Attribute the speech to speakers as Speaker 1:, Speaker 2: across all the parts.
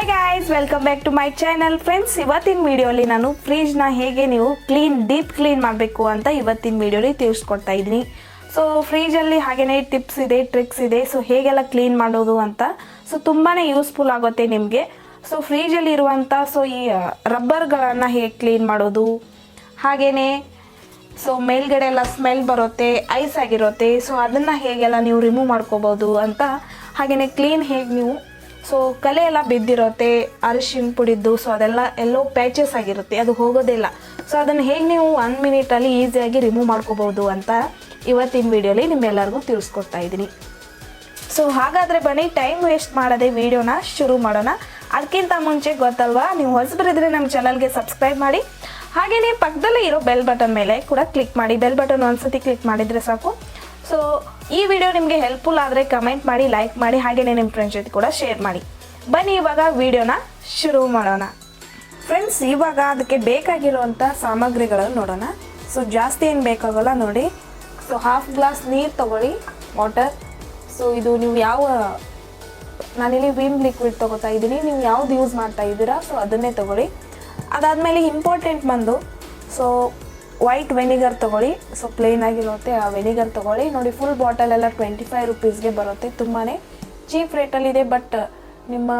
Speaker 1: Hi guys welcome back to my channel friends ಇವತ್ತಿನ ವಿಡಿಯೋಲಿ ನಾನು ಫ್ರಿಜ್ನ ಹೇಗೆ ನೀವು ಕ್ಲೀನ್ ಡೀಪ್ ಕ್ಲೀನ್ ಮಾಡಬೇಕು ಅಂತ ಇವತ್ತಿನ ವಿಡಿಯೋಲಿ ತಿಳಿಸ್ಕೊಡ್ತಾ ಇದ್ದೀನಿ. ಸೊ ಫ್ರಿಜಲ್ಲಿ ಹಾಗೆಯೇ ಟಿಪ್ಸ್ ಇದೆ ಟ್ರಿಕ್ಸ್ ಇದೆ ಸೊ ಹೇಗೆಲ್ಲ ಕ್ಲೀನ್ ಮಾಡೋದು ಅಂತ ಸೊ ತುಂಬಾ ಯೂಸ್ಫುಲ್ ಆಗುತ್ತೆ ನಿಮಗೆ. ಸೊ ಫ್ರೀಜಲ್ಲಿ ಇರುವಂಥ ಸೊ ಈ ರಬ್ಬರ್ಗಳನ್ನು ಹೇಗೆ ಕ್ಲೀನ್ ಮಾಡೋದು ಹಾಗೆಯೇ ಸೊ ಮೇಲ್ಗಡೆ ಎಲ್ಲ ಸ್ಮೆಲ್ ಬರುತ್ತೆ ಐಸ್ ಆಗಿರುತ್ತೆ ಸೊ ಅದನ್ನು ಹೇಗೆಲ್ಲ ನೀವು ರಿಮೂವ್ ಮಾಡ್ಕೋಬೋದು ಅಂತ ಹಾಗೆಯೇ ಕ್ಲೀನ್ ಹೇಗೆ ನೀವು ಸೊ ಕಲೆ ಎಲ್ಲ ಬಿದ್ದಿರುತ್ತೆ ಅರಿಶಿನ ಪುಡಿದ್ದು ಸೊ ಅದೆಲ್ಲ ಎಲ್ಲೋ ಪ್ಯಾಚಸ್ ಆಗಿರುತ್ತೆ, ಅದು ಹೋಗೋದಿಲ್ಲ ಸೊ ಅದನ್ನು ಹೇಗೆ ನೀವು ಒನ್ ಮಿನಿಟಲ್ಲಿ ಈಸಿಯಾಗಿ ರಿಮೂವ್ ಮಾಡ್ಕೋಬೋದು ಅಂತ ಇವತ್ತಿನ ವಿಡಿಯೋಲಿ ನಿಮ್ಮೆಲ್ಲರಿಗೂ ತಿಳಿಸ್ಕೊಡ್ತಾ ಇದ್ದೀನಿ. ಸೊ ಹಾಗಾದರೆ ಬನ್ನಿ ಟೈಮ್ ವೇಸ್ಟ್ ಮಾಡದೆ ವಿಡಿಯೋನ ಶುರು ಮಾಡೋಣ. ಅದಕ್ಕಿಂತ ಮುಂಚೆ ಗೊತ್ತಲ್ವಾ, ನೀವು ಹೊಸಬರಿದ್ರೆ ನಮ್ಮ ಚಾನಲ್ಗೆ ಸಬ್ಸ್ಕ್ರೈಬ್ ಮಾಡಿ. ಹಾಗೆಯೇ ಪಕ್ಕದಲ್ಲೇ ಇರೋ ಬೆಲ್ ಬಟನ್ ಮೇಲೆ ಕೂಡ ಕ್ಲಿಕ್ ಮಾಡಿ. ಬೆಲ್ ಬಟನ್ ಒಂದ್ಸತಿ ಕ್ಲಿಕ್ ಮಾಡಿದರೆ ಸಾಕು. ಸೊ ಈ ವಿಡಿಯೋ ನಿಮಗೆ ಹೆಲ್ಪ್ಫುಲ್ ಆದರೆ ಕಮೆಂಟ್ ಮಾಡಿ ಲೈಕ್ ಮಾಡಿ ಹಾಗೆಯೇ ನಿಮ್ಮ ಫ್ರೆಂಡ್ಸ್ ಜೊತೆ ಕೂಡ ಶೇರ್ ಮಾಡಿ. ಬನ್ನಿ ಇವಾಗ ವಿಡಿಯೋನ ಶುರು ಮಾಡೋಣ. ಫ್ರೆಂಡ್ಸ್ ಇವಾಗ ಅದಕ್ಕೆ ಬೇಕಾಗಿರುವಂಥ ಸಾಮಗ್ರಿಗಳನ್ನು ನೋಡೋಣ. ಸೊ ಜಾಸ್ತಿ ಏನು ಬೇಕಾಗಲ್ಲ ನೋಡಿ. ಸೊ ಹಾಫ್ ಗ್ಲಾಸ್ ನೀರು ತಗೊಳ್ಳಿ ವಾಟರ್ ಸೊ ಇದು ನೀವು ಯಾವ, ನಾನಿಲ್ಲಿ ವಿಮ್ ಲಿಕ್ವಿಡ್ ತೊಗೋತಾ ಇದ್ದೀನಿ. ನೀವು ಯಾವ್ದು ಯೂಸ್ ಮಾಡ್ತಾ ಇದ್ದೀರಾ? ಸೊ ಅದನ್ನೇ ತಗೊಳ್ಳಿ. ಅದಾದಮೇಲೆ ಇಂಪಾರ್ಟೆಂಟ್ ಬಂದು ಸೊ ವೈಟ್ ವೆನಿಗರ್ ತಗೊಳ್ಳಿ. ಸೊ ಪ್ಲೇನ್ ಆಗಿರುತ್ತೆ. ಆ ವೆನಿಗರ್ ತಗೊಳ್ಳಿ. ನೋಡಿ ಫುಲ್ ಬಾಟಲ್ ಎಲ್ಲ ಟ್ವೆಂಟಿ ಫೈವ್ ರುಪೀಸ್ಗೆ ಬರುತ್ತೆ. ತುಂಬಾ ಚೀಪ್ ರೇಟಲ್ಲಿದೆ ಬಟ್ ನಿಮ್ಮ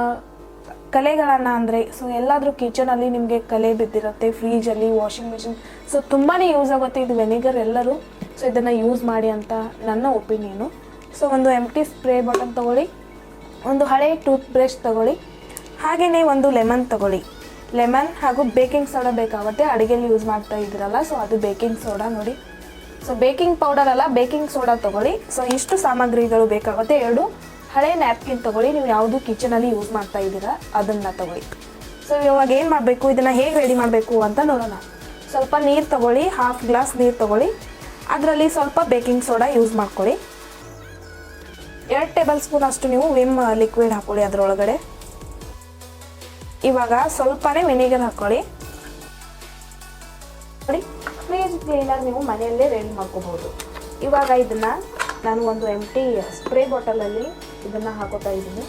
Speaker 1: ಕಲೆಗಳನ್ನು ಅಂದರೆ ಸೊ ಎಲ್ಲಾದರೂ ಕಿಚನಲ್ಲಿ ನಿಮಗೆ ಕಲೆ ಬಿದ್ದಿರುತ್ತೆ ಫ್ರೀಜಲ್ಲಿ ವಾಷಿಂಗ್ ಮಿಷಿನ್ ಸೊ ತುಂಬಾ ಯೂಸ್ ಆಗುತ್ತೆ ಇದು ವೆನಿಗರ್ ಎಲ್ಲರೂ. ಸೊ ಇದನ್ನು ಯೂಸ್ ಮಾಡಿ ಅಂತ ನನ್ನ ಒಪಿನಿಯನು ಸೊ ಒಂದು ಎಂಟಿ ಸ್ಪ್ರೇ ಬಾಟಲ್ ತಗೊಳ್ಳಿ. ಒಂದು ಹಳೆ ಟೂತ್ ಬ್ರಷ್ ತಗೊಳ್ಳಿ. ಹಾಗೆಯೇ ಒಂದು ಲೆಮನ್ ತಗೊಳ್ಳಿ. ಲೆಮನ್ ಹಾಗೂ ಬೇಕಿಂಗ್ ಸೋಡಾ ಬೇಕಾಗುತ್ತೆ. ಅಡುಗೆಲಿ ಯೂಸ್ ಮಾಡ್ತಾ ಇದ್ದೀರಲ್ಲ ಸೊ ಅದು ಬೇಕಿಂಗ್ ಸೋಡಾ ನೋಡಿ. ಸೊ ಬೇಕಿಂಗ್ ಪೌಡರ್ ಅಲ್ಲ, ಬೇಕಿಂಗ್ ಸೋಡಾ ತೊಗೊಳ್ಳಿ. ಸೊ ಇಷ್ಟು ಸಾಮಗ್ರಿಗಳು ಬೇಕಾಗುತ್ತೆ. ಎರಡು ಹಳೆ ನ್ಯಾಪ್ಕಿನ್ ತೊಗೊಳ್ಳಿ. ನೀವು ಯಾವುದು ಕಿಚನಲ್ಲಿ ಯೂಸ್ ಮಾಡ್ತಾ ಇದ್ದೀರಾ, ಅದನ್ನು ತಗೊಳ್ಳಿ. ಸೊ ಇವಾಗ ಏನು ಮಾಡಬೇಕು? ಇದನ್ನು ಹೇಗೆ ರೆಡಿ ಮಾಡಬೇಕು ಅಂತ ನೋಡೋಣ. ಸ್ವಲ್ಪ ನೀರು ತಗೊಳ್ಳಿ ಹಾಫ್ ಗ್ಲಾಸ್ ನೀರು ತಗೊಳ್ಳಿ. ಅದರಲ್ಲಿ ಸ್ವಲ್ಪ ಬೇಕಿಂಗ್ ಸೋಡಾ ಯೂಸ್ ಮಾಡ್ಕೊಳ್ಳಿ. ಎರಡು ಟೇಬಲ್ ಸ್ಪೂನ್ ಅಷ್ಟು ನೀವು ವಿಮ್ ಲಿಕ್ವಿಡ್ ಹಾಕೊಳ್ಳಿ ಅದರೊಳಗಡೆ. ಇವಾಗ ಸ್ವಲ್ಪನೇ ವಿನೆಗರ್ ಹಾಕೊಳ್ಳಿ. ನೋಡಿ ಫ್ರೀಜ್ ಕ್ಲೀನರ್ ನೀವು ಮನೆಯಲ್ಲೇ ರೆಡಿ ಮಾಡ್ಕೋಬಹುದು ಇವಾಗ ಇದನ್ನ ನಾನು ಒಂದು ಎಂಟಿ ಸ್ಪ್ರೇ ಬಾಟಲಲ್ಲಿ ಇದನ್ನ ಹಾಕೋತಾ ಇದ್ದೀನಿ.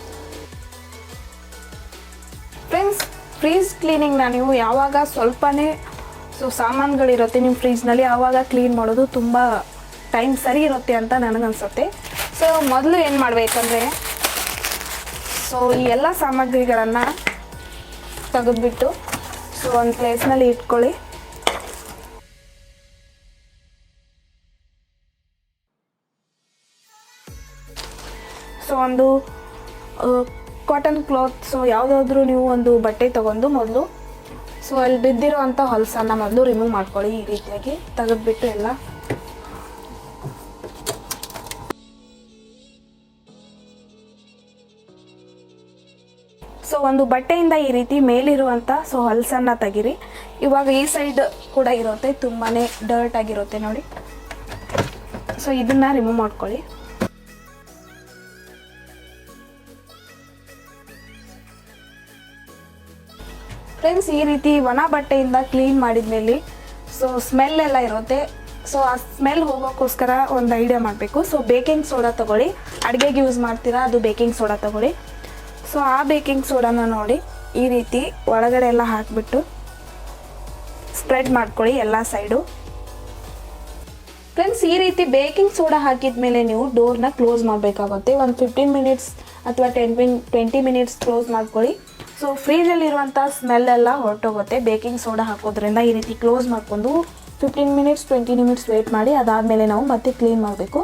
Speaker 1: ಫ್ರೆಂಡ್ಸ್ ಫ್ರೀಜ್ ಕ್ಲೀನಿಂಗ್ನ ನೀವು ಯಾವಾಗ ಸ್ವಲ್ಪನೇ ಸೊ ಸಾಮಾನುಗಳಿರುತ್ತೆ ನಿಮ್ಮ ಫ್ರೀಜ್ನಲ್ಲಿ ಆವಾಗ ಕ್ಲೀನ್ ಮಾಡೋದು ತುಂಬ ಟೈಮ್ ಸರಿ ಇರುತ್ತೆ ಅಂತ ನನಗನ್ಸುತ್ತೆ. ಸೊ ಮೊದಲು ಏನು ಮಾಡಬೇಕಂದ್ರೆ ಸೊ ಈ ಎಲ್ಲ ಸಾಮಗ್ರಿಗಳನ್ನು ತೆಗೆದ್ಬಿಟ್ಟು ಸೊ ಒಂದು ಪ್ಲೇಸ್ನಲ್ಲಿ ಇಟ್ಕೊಳ್ಳಿ. ಸೊ ಒಂದು ಕಾಟನ್ ಕ್ಲಾತ್ ಸೊ ಯಾವುದಾದ್ರೂ ನೀವು ಒಂದು ಬಟ್ಟೆ ತಗೊಂಡು ಮೊದಲು, ಸೊ ಅಲ್ಲಿ ಬಿದ್ದಿರೋ ಅಂಥ ಹೊಲಸನ್ನು ಮೊದಲು ರಿಮೂವ್ ಮಾಡ್ಕೊಳ್ಳಿ ಈ ರೀತಿಯಾಗಿ ತೆಗೆದ್ಬಿಟ್ಟು ಎಲ್ಲ. ಒಂದು ಬಟ್ಟೆಯಿಂದ ಈ ರೀತಿ ಮೇಲಿರುವಂಥ ಸೊ ಹಲ್ಸನ್ನು ತೆಗಿರಿ. ಇವಾಗ ಈ ಸೈಡ್ ಕೂಡ ಇರುತ್ತೆ ತುಂಬಾ ಡರ್ಟ್ ಆಗಿರುತ್ತೆ ನೋಡಿ. ಸೊ ಇದನ್ನು ರಿಮೂವ್ ಮಾಡ್ಕೊಳ್ಳಿ. ಫ್ರೆಂಡ್ಸ್ ಈ ರೀತಿ ಒಣ ಬಟ್ಟೆಯಿಂದ ಕ್ಲೀನ್ ಮಾಡಿದ್ಮೇಲೆ ಸೊ ಸ್ಮೆಲ್ ಎಲ್ಲ ಇರುತ್ತೆ. ಸೊ ಆ ಸ್ಮೆಲ್ ಹೋಗೋಕ್ಕೋಸ್ಕರ ಒಂದು ಐಡಿಯಾ ಮಾಡಬೇಕು. ಸೊ ಬೇಕಿಂಗ್ ಸೋಡಾ ತಗೊಳ್ಳಿ. ಅಡುಗೆಗೆ ಯೂಸ್ ಮಾಡ್ತೀರಾ, ಅದು ಬೇಕಿಂಗ್ ಸೋಡಾ ತಗೊಳ್ಳಿ. ಸೊ ಆ ಬೇಕಿಂಗ್ ಸೋಡಾನ ನೋಡಿ ಈ ರೀತಿ ಒಳಗಡೆ ಎಲ್ಲ ಹಾಕಿಬಿಟ್ಟು ಸ್ಪ್ರೆಡ್ ಮಾಡ್ಕೊಳ್ಳಿ ಎಲ್ಲ ಸೈಡು. ಫ್ರೆಂಡ್ಸ್ ಈ ರೀತಿ ಬೇಕಿಂಗ್ ಸೋಡಾ ಹಾಕಿದ ಮೇಲೆ ನೀವು ಡೋರ್ನ ಕ್ಲೋಸ್ ಮಾಡಬೇಕಾಗುತ್ತೆ. ಒಂದು ಫಿಫ್ಟೀನ್ ಮಿನಿಟ್ಸ್ ಅಥವಾ ten min twenty minutes close ಮಾಡ್ಕೊಳ್ಳಿ. ಸೊ ಫ್ರೀಜಲ್ಲಿರುವಂಥ ಸ್ಮೆಲ್ ಎಲ್ಲ ಹೊರಟೋಗುತ್ತೆ ಬೇಕಿಂಗ್ ಸೋಡಾ ಹಾಕೋದ್ರಿಂದ. ಈ ರೀತಿ ಕ್ಲೋಸ್ ಮಾಡ್ಕೊಂಡು fifteen minutes twenty minutes wait ಮಾಡಿ ಅದಾದಮೇಲೆ ನಾವು ಮತ್ತೆ ಕ್ಲೀನ್ ಮಾಡಬೇಕು.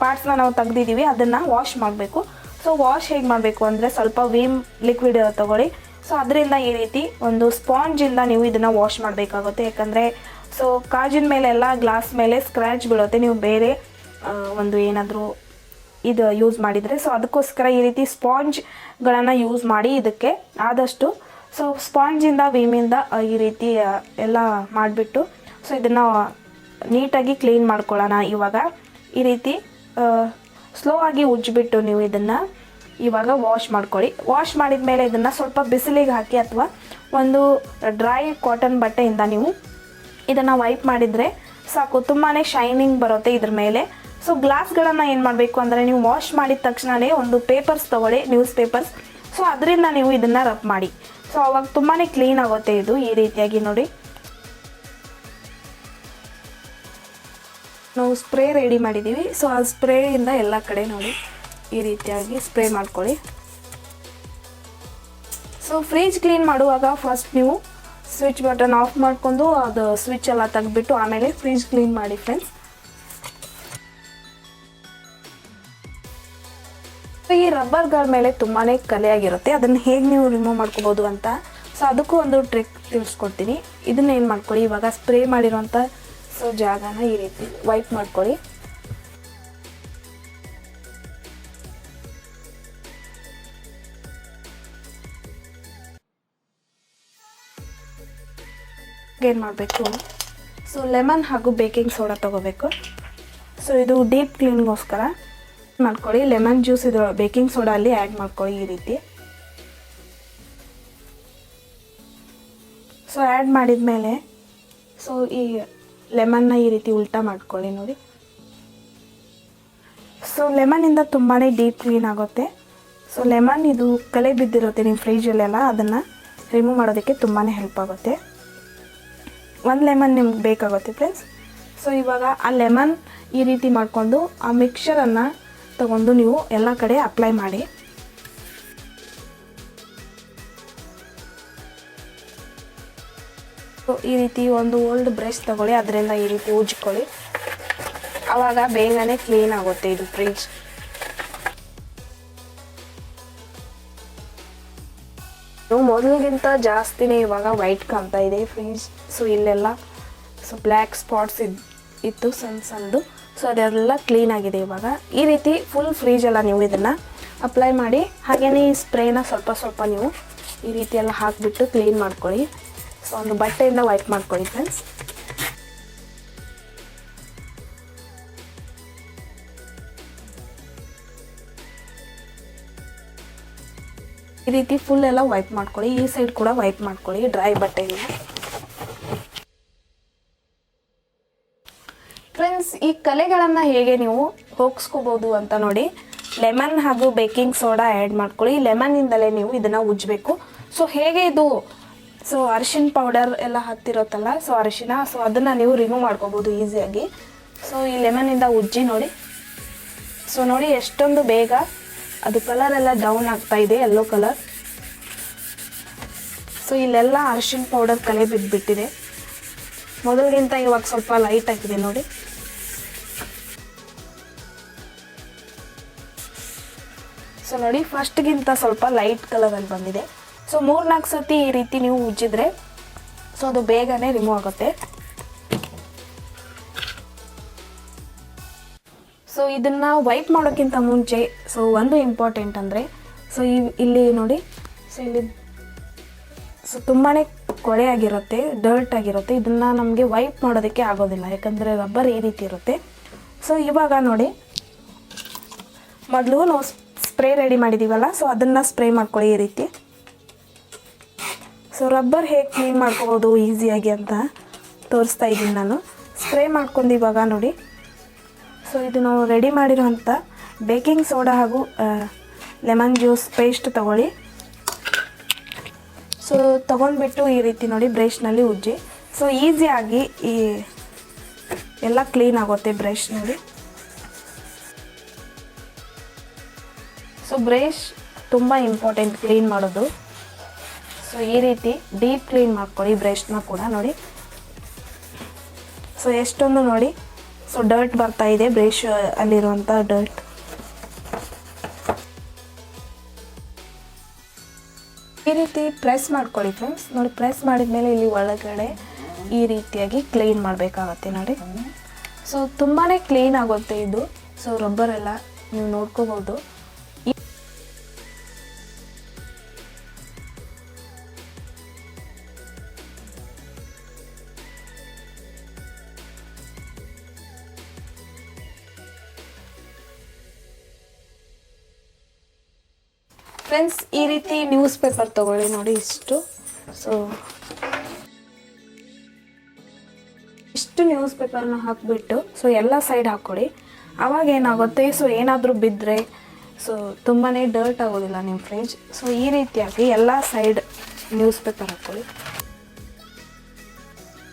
Speaker 1: ಪಾರ್ಟ್ಸ್ನ ನಾವು ತೆಗ್ದಿದ್ದೀವಿ, ಅದನ್ನು ವಾಶ್ ಮಾಡಬೇಕು. ಸೊ ವಾಶ್ ಹೇಗೆ ಮಾಡಬೇಕು ಅಂದರೆ ಸ್ವಲ್ಪ ವೀಮ್ ಲಿಕ್ವಿಡ್ ತೊಗೊಳ್ಳಿ. ಸೊ ಅದರಿಂದ ಈ ರೀತಿ ಒಂದು ಸ್ಪಾಂಜಿಂದ ನೀವು ಇದನ್ನು ವಾಶ್ ಮಾಡಬೇಕಾಗುತ್ತೆ. ಯಾಕಂದರೆ ಸೊ ಕಾಜಿನ ಮೇಲೆಲ್ಲ ಗ್ಲಾಸ್ ಮೇಲೆ ಸ್ಕ್ರ್ಯಾಚ್ ಬೀಳುತ್ತೆ ನೀವು ಬೇರೆ ಒಂದು ಏನಾದರೂ ಇದು ಯೂಸ್ ಮಾಡಿದರೆ. ಸೊ ಅದಕ್ಕೋಸ್ಕರ ಈ ರೀತಿ ಸ್ಪಾಂಜ್ಗಳನ್ನು ಯೂಸ್ ಮಾಡಿ ಇದಕ್ಕೆ ಆದಷ್ಟು. ಸೊ ಸ್ಪಾಂಜಿಂದ ವೀಮಿಂದ ಈ ರೀತಿ ಎಲ್ಲ ಮಾಡಿಬಿಟ್ಟು ಸೊ ಇದನ್ನು, ನೀಟಾಗಿ ಕ್ಲೀನ್ ಮಾಡ್ಕೊಳ್ಳೋಣ ಇವಾಗ. ಈ ರೀತಿ ಸ್ಲೋ ಆಗಿ ಉಜ್ಜಿಬಿಟ್ಟು ನೀವು ಇದನ್ನು ಇವಾಗ ವಾಶ್ ಮಾಡ್ಕೊಳ್ಳಿ. ವಾಶ್ ಮಾಡಿದ ಮೇಲೆ ಇದನ್ನು ಸ್ವಲ್ಪ ಬಿಸಿಲಿಗೆ ಹಾಕಿ ಅಥವಾ ಒಂದು ಡ್ರೈ ಕಾಟನ್ ಬಟ್ಟೆಯಿಂದ ನೀವು ಇದನ್ನು ವೈಪ್ ಮಾಡಿದರೆ ಸಾಕು. ತುಂಬಾ ಶೈನಿಂಗ್ ಬರುತ್ತೆ ಇದ್ರ ಮೇಲೆ. ಸೊ ಗ್ಲಾಸ್ಗಳನ್ನು ಏನು ಮಾಡಬೇಕು ಅಂದರೆ ನೀವು ವಾಶ್ ಮಾಡಿದ ತಕ್ಷಣವೇ ಒಂದು ಪೇಪರ್ಸ್ ತೊಗೊಳ್ಳಿ ನ್ಯೂಸ್ ಪೇಪರ್ಸ್ ಸೊ ಅದರಿಂದ ನೀವು ಇದನ್ನು ರಬ್ ಮಾಡಿ. ಸೊ ಅವಾಗ ತುಂಬಾ ಕ್ಲೀನ್ ಆಗುತ್ತೆ ಇದು ಈ ರೀತಿಯಾಗಿ ನೋಡಿ. ನಾವು ಸ್ಪ್ರೇ ರೆಡಿ ಮಾಡಿದ್ದೀವಿ. ಸೊ ಆ ಸ್ಪ್ರೇಯಿಂದ ಎಲ್ಲ ಕಡೆ ನೋಡಿ ಈ ರೀತಿಯಾಗಿ ಸ್ಪ್ರೇ ಮಾಡ್ಕೊಳ್ಳಿ. ಸೊ ಫ್ರಿಜ್ ಕ್ಲೀನ್ ಮಾಡುವಾಗ ಫಸ್ಟ್ ನೀವು ಸ್ವಿಚ್ ಬಟನ್ ಆಫ್ ಮಾಡ್ಕೊಂಡು ಅದು ಸ್ವಿಚ್ ಎಲ್ಲ ತೆಗೆದ್ಬಿಟ್ಟು ಆಮೇಲೆ ಫ್ರಿಜ್ ಕ್ಲೀನ್ ಮಾಡಿ ಫ್ರೆಂಡ್ಸ್ ಈ ರಬ್ಬರ್ಗಳ ಮೇಲೆ ತುಂಬಾ ಕಲೆಯಾಗಿರುತ್ತೆ. ಅದನ್ನು ಹೇಗೆ ನೀವು ರಿಮೂವ್ ಮಾಡ್ಕೋಬೋದು ಅಂತ. ಸೊ ಅದಕ್ಕೂ ಒಂದು ಟ್ರಿಕ್ ತಿಳಿಸ್ಕೊಡ್ತೀನಿ. ಇದನ್ನ ಏನು ಮಾಡ್ಕೊಳ್ಳಿ? ಇವಾಗ ಸ್ಪ್ರೇ ಮಾಡಿರೋಂಥ ಸೊ ಜಾಗನ ಈ ರೀತಿ ವೈಪ್ ಮಾಡ್ಕೊಳ್ಳಿ. ಏನು ಮಾಡಬೇಕು? ಸೊ ಲೆಮನ್ ಹಾಗೂ ಬೇಕಿಂಗ್ ಸೋಡಾ ತೊಗೋಬೇಕು. ಸೊ ಇದು ಡೀಪ್ ಕ್ಲೀನ್ಗೋಸ್ಕರ ಮಾಡ್ಕೊಳ್ಳಿ. ಲೆಮನ್ ಜ್ಯೂಸ್ ಇದು ಬೇಕಿಂಗ್ ಸೋಡಾ ಅಲ್ಲಿ ಆ್ಯಡ್ ಮಾಡ್ಕೊಳ್ಳಿ ಈ ರೀತಿ. ಸೊ ಆ್ಯಡ್ ಮಾಡಿದ ಮೇಲೆ ಸೊ ಈ ಲೆಮನ್ನ ಈ ರೀತಿ ಉಲ್ಟಾ ಮಾಡ್ಕೊಳ್ಳಿ ನೋಡಿ. ಸೊ ಲೆಮನಿಂದ ತುಂಬಾ ಡೀಪ್ ಕ್ಲೀನ್ ಆಗುತ್ತೆ. ಸೊ ಲೆಮನ್ ಇದು ಕಲೆ ಬಿದ್ದಿರುತ್ತೆ ನಿಮ್ಮ ಫ್ರಿಜ್ಜಲ್ಲೆಲ್ಲ ಅದನ್ನು ರಿಮೂವ್ ಮಾಡೋದಕ್ಕೆ ತುಂಬಾ ಹೆಲ್ಪ್ ಆಗುತ್ತೆ. ಒಂದು ಲೆಮನ್ ನಿಮ್ಗೆ ಬೇಕಾಗುತ್ತೆ ಫ್ರೆಂಡ್ಸ್ ಸೊ ಇವಾಗ ಆ ಲೆಮನ್ ಈ ರೀತಿ ಮಾಡಿಕೊಂಡು ಆ ಮಿಕ್ಸರನ್ನು ತಗೊಂಡು ನೀವು ಎಲ್ಲ ಕಡೆ ಅಪ್ಲೈ ಮಾಡಿ. ಈ ರೀತಿ ಒಂದು ಓಲ್ಡ್ ಬ್ರಷ್ ತಗೊಳ್ಳಿ, ಅದರಿಂದ ಈ ರೀತಿ ಉಜ್ಕೊಳ್ಳಿ. ಆವಾಗ ಬೇಗನೆ ಕ್ಲೀನ್ ಆಗುತ್ತೆ ಇದು ಫ್ರಿಡ್ಜ್ ಮೊದಲಿಗಿಂತ ಜಾಸ್ತಿನೇ ಇವಾಗ ವೈಟ್ ಕಾಣ್ತಾ ಇದೆ ಫ್ರಿಡ್ಜ್ ಸೊ ಇಲ್ಲೆಲ್ಲ ಸೊ ಬ್ಲ್ಯಾಕ್ ಸ್ಪಾಟ್ಸ್ ಇದ್, ಇತ್ತು ಸಣ್ಣ ಸಣ್ಣದು. ಸೊ ಅದೆಲ್ಲ ಕ್ಲೀನ್ ಆಗಿದೆ ಇವಾಗ. ಈ ರೀತಿ ಫುಲ್ ಫ್ರೀಜೆಲ್ಲ ನೀವು ಇದನ್ನು ಅಪ್ಲೈ ಮಾಡಿ ಹಾಗೆಯೇ ಈ ಸ್ಪ್ರೇನ ಸ್ವಲ್ಪ ಸ್ವಲ್ಪ ನೀವು ಈ ರೀತಿ ಎಲ್ಲ ಹಾಕಿಬಿಟ್ಟು ಕ್ಲೀನ್ ಮಾಡ್ಕೊಳ್ಳಿ. ಸೊ ಒಂದು ಬಟ್ಟೆಯಿಂದ ವೈಪ್ ಮಾಡ್ಕೊಳ್ಳಿ ಫ್ರೆಂಡ್ಸ್ ಈ ರೀತಿ ಫುಲ್ ಎಲ್ಲ ವೈಪ್ ಮಾಡ್ಕೊಳ್ಳಿ, ಈ ಸೈಡ್ ಕೂಡ ವೈಪ್ ಮಾಡ್ಕೊಳ್ಳಿ ಡ್ರೈ ಬಟ್ಟೆಯಿಂದ ಫ್ರೆಂಡ್ಸ್ ಈ ಕಲೆಗಳನ್ನು ಹೇಗೆ ನೀವು ಹೋಗಿಸ್ಕೋಬೋದು ಅಂತ ನೋಡಿ ಲೆಮನ್ ಹಾಗೂ ಬೇಕಿಂಗ್ ಸೋಡಾ ಆ್ಯಡ್ ಮಾಡ್ಕೊಳ್ಳಿ. ಲೆಮನ್ನಿಂದಲೇ ನೀವು ಇದನ್ನು ಉಜ್ಜಬೇಕು. ಸೊ ಹೇಗೆ ಇದು ಸೊ ಅರಿಶಿನ ಪೌಡರ್ ಎಲ್ಲ ಹತ್ತಿರತ್ತಲ್ಲ ಸೊ ಅರಿಶಿನ ಸೊ ಅದನ್ನು ನೀವು ರಿಮೂವ್ ಮಾಡ್ಕೋಬೋದು ಈಸಿಯಾಗಿ ಸೊ ಈ ಲೆಮನಿಂದ ಉಜ್ಜಿ ನೋಡಿ. ಸೊ ನೋಡಿ ಎಷ್ಟೊಂದು ಬೇಗ ಅದು ಕಲರ್ ಎಲ್ಲ ಡೌನ್ ಆಗ್ತಾ ಇದೆ ಎಲ್ಲೋ ಕಲರ್ ಸೊ ಇಲ್ಲೆಲ್ಲ ಅರಿಶಿನ ಪೌಡರ್ ಕಲೆ ಬಿದ್ದುಬಿಟ್ಟಿದೆ ಮೊದಲಿಗಿಂತ ಇವಾಗ ಸ್ವಲ್ಪ ಲೈಟ್ ಆಗಿದೆ ನೋಡಿ. ಸೊ ನೋಡಿ ಫಸ್ಟ್ಗಿಂತ ಸ್ವಲ್ಪ ಲೈಟ್ ಕಲರಲ್ಲಿ ಬಂದಿದೆ. ಸೊ ಮೂರ್ನಾಲ್ಕು ಸತಿ ಈ ರೀತಿ ನೀವು ಉಜ್ಜಿದ್ರೆ ಸೊ ಅದು ಬೇಗನೆ ರಿಮೂವ್ ಆಗುತ್ತೆ. ಸೊ ಇದನ್ನ ವೈಪ್ ಮಾಡೋಕ್ಕಿಂತ ಮುಂಚೆ ಸೊ ಒಂದು ಇಂಪಾರ್ಟೆಂಟ್ ಅಂದರೆ ಸೊ ಇಲ್ಲಿ ನೋಡಿ ಸೊ ಇಲ್ಲಿ ಸೊ ತುಂಬಾ ಕೊಳೆ ಆಗಿರುತ್ತೆ ಡರ್ಟ್ ಆಗಿರುತ್ತೆ. ಇದನ್ನು ನಮಗೆ ವೈಪ್ ಮಾಡೋದಕ್ಕೆ ಆಗೋದಿಲ್ಲ, ಯಾಕಂದರೆ ರಬ್ಬರ್ ಈ ರೀತಿ ಇರುತ್ತೆ. ಸೊ ಇವಾಗ ನೋಡಿ, ಮೊದಲು ನಾವು ಸ್ಪ್ರೇ ರೆಡಿ ಮಾಡಿದ್ದೀವಲ್ಲ ಸೊ ಅದನ್ನು ಸ್ಪ್ರೇ ಮಾಡ್ಕೊಳ್ಳಿ ಈ ರೀತಿ. ಸೊ ರಬ್ಬರ್ ಹೇಗೆ ಕ್ಲೀನ್ ಮಾಡ್ಕೋಬೋದು ಈಸಿಯಾಗಿ ಅಂತ ತೋರಿಸ್ತಾ ಇದ್ದೀನಿ ನಾನು. ಸ್ಪ್ರೇ ಮಾಡ್ಕೊಂಡು ಇವಾಗ ನೋಡಿ. ಸೊ ಇದು ನಾವು ರೆಡಿ ಮಾಡಿರೋಂಥ ಬೇಕಿಂಗ್ ಸೋಡಾ ಹಾಗೂ ಲೆಮನ್ ಜ್ಯೂಸ್ ಪೇಸ್ಟ್ ತೊಗೊಳ್ಳಿ. ಸೊ ತೊಗೊಂಡ್ಬಿಟ್ಟು ಈ ರೀತಿ ನೋಡಿ ಬ್ರಷ್ನಲ್ಲಿ ಉಜ್ಜಿ. ಸೊ ಈಸಿಯಾಗಿ ಈ ಎಲ್ಲ ಕ್ಲೀನ್ ಆಗುತ್ತೆ ಬ್ರಷ್ ನೋಡಿ. ಸೊ ಬ್ರಷ್ ತುಂಬ ಇಂಪಾರ್ಟೆಂಟ್ ಕ್ಲೀನ್ ಮಾಡೋದು. ಸೊ ಈ ರೀತಿ ಡೀಪ್ ಕ್ಲೀನ್ ಮಾಡ್ಕೊಳ್ಳಿ ಬ್ರಷ್ನ ಕೂಡ ನೋಡಿ. ಸೊ ಎಷ್ಟೊಂದು ನೋಡಿ. ಸೊ ಡರ್ಟ್ ಬರ್ತಾ ಇದೆ ಬ್ರಷ್ ಅಲ್ಲಿರುವಂಥ ಡರ್ಟ್ ಈ ರೀತಿ ಪ್ರೆಸ್ ಮಾಡ್ಕೊಳ್ಳಿ ಫ್ರೆಂಡ್ಸ್ ನೋಡಿ ಪ್ರೆಸ್ ಮಾಡಿದ ಮೇಲೆ ಇಲ್ಲಿ ಒಳಗಡೆ ಈ ರೀತಿಯಾಗಿ ಕ್ಲೀನ್ ಮಾಡಬೇಕಾಗತ್ತೆ, ನೋಡಿ. ಸೊ ತುಂಬಾ ಕ್ಲೀನ್ ಆಗುತ್ತೆ ಇದು. ಸೊ ರಬ್ಬರ್ ಎಲ್ಲ ನೀವು ನೋಡ್ಕೋಬೋದು ಫ್ರೆಂಡ್ಸ್ ಈ ರೀತಿ ನ್ಯೂಸ್ ಪೇಪರ್ ತಗೊಳ್ಳಿ ನೋಡಿ ಇಷ್ಟು. ಸೊ ಇಷ್ಟು ನ್ಯೂಸ್ ಪೇಪರ್ನ ಹಾಕಿಬಿಟ್ಟು ಸೊ ಎಲ್ಲ ಸೈಡ್ ಹಾಕ್ಕೊಡಿ. ಅವಾಗ ಏನಾಗುತ್ತೆ? ಸೊ ಏನಾದರೂ ಬಿದ್ದರೆ ಸೊ ತುಂಬಾ ಡರ್ಟ್ ಆಗೋದಿಲ್ಲ ನಿಮ್ಮ ಫ್ರಿಜ್ ಸೊ ಈ ರೀತಿಯಾಗಿ ಎಲ್ಲ ಸೈಡ್ ನ್ಯೂಸ್ ಪೇಪರ್ ಹಾಕ್ಕೊಳ್ಳಿ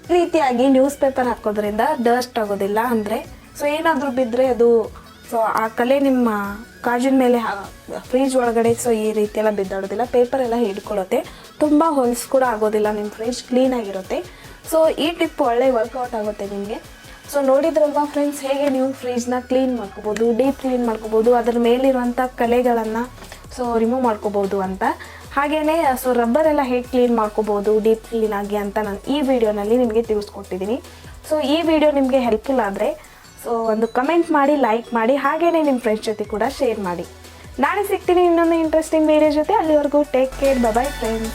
Speaker 1: ಈ ರೀತಿಯಾಗಿ ನ್ಯೂಸ್ ಪೇಪರ್ ಹಾಕೋದ್ರಿಂದ ಡಸ್ಟ್ ಆಗೋದಿಲ್ಲ ಅಂದರೆ ಸೊ ಏನಾದರೂ ಬಿದ್ದರೆ ಅದು ಸೊ ಆ ಕಲೆ ನಿಮ್ಮ ಕಾಜಿನ ಮೇಲೆ ಫ್ರಿಜ್ ಒಳಗಡೆ ಸೊ ಈ ರೀತಿ ಎಲ್ಲ ಬಿದ್ದಾಡೋದಿಲ್ಲ. ಪೇಪರ್ ಎಲ್ಲ ಹಿಡ್ಕೊಳ್ಳುತ್ತೆ. ತುಂಬ ಹೊಲ್ಸ್ ಕೂಡ ಆಗೋದಿಲ್ಲ, ನಿಮ್ಮ ಫ್ರಿಜ್ ಕ್ಲೀನಾಗಿರುತ್ತೆ ಸೊ ಈ ಟಿಪ್ ಒಳ್ಳೆ ವರ್ಕೌಟ್ ಆಗುತ್ತೆ ನಿಮಗೆ. ಸೊ ನೋಡಿದ್ರಲ್ವಾ ಫ್ರೆಂಡ್ಸ್ ಹೇಗೆ ನೀವು ಫ್ರಿಜ್ನ ಕ್ಲೀನ್ ಮಾಡ್ಕೋಬೋದು ಡೀಪ್ ಕ್ಲೀನ್ ಮಾಡ್ಕೋಬೋದು, ಅದ್ರ ಮೇಲಿರುವಂಥ ಕಲೆಗಳನ್ನು ಸೊ ರಿಮೂವ್ ಮಾಡ್ಕೋಬೋದು ಅಂತ. ಹಾಗೆಯೇ ಸೊ ರಬ್ಬರ್ ಎಲ್ಲ ಹೇಗೆ ಕ್ಲೀನ್ ಮಾಡ್ಕೋಬೋದು ಡೀಪ್ ಕ್ಲೀನ್ ಆಗಿ ಅಂತ ನಾನು ಈ ವಿಡಿಯೋನಲ್ಲಿ ನಿಮಗೆ ತಿಳಿಸ್ಕೊಟ್ಟಿದ್ದೀನಿ ಸೊ ಈ ವಿಡಿಯೋ ನಿಮಗೆ ಹೆಲ್ಪ್ಫುಲ್ ಆದರೆ ಸೊ ಒಂದು ಕಮೆಂಟ್ ಮಾಡಿ ಲೈಕ್ ಮಾಡಿ ಹಾಗೆಯೇ ನಿಮ್ಮ ಫ್ರೆಂಡ್ಸ್ ಜೊತೆ ಕೂಡ ಶೇರ್ ಮಾಡಿ. ನಾಳೆ ಸಿಗ್ತೀನಿ ಇನ್ನೊಂದು ಇಂಟ್ರೆಸ್ಟಿಂಗ್ ವೀಡಿಯೋ ಜೊತೆ. ಅಲ್ಲಿವರೆಗೂ ಟೇಕ್ ಕೇರ್ ಬಬಾಯ್ ಫ್ರೆಂಡ್ಸ್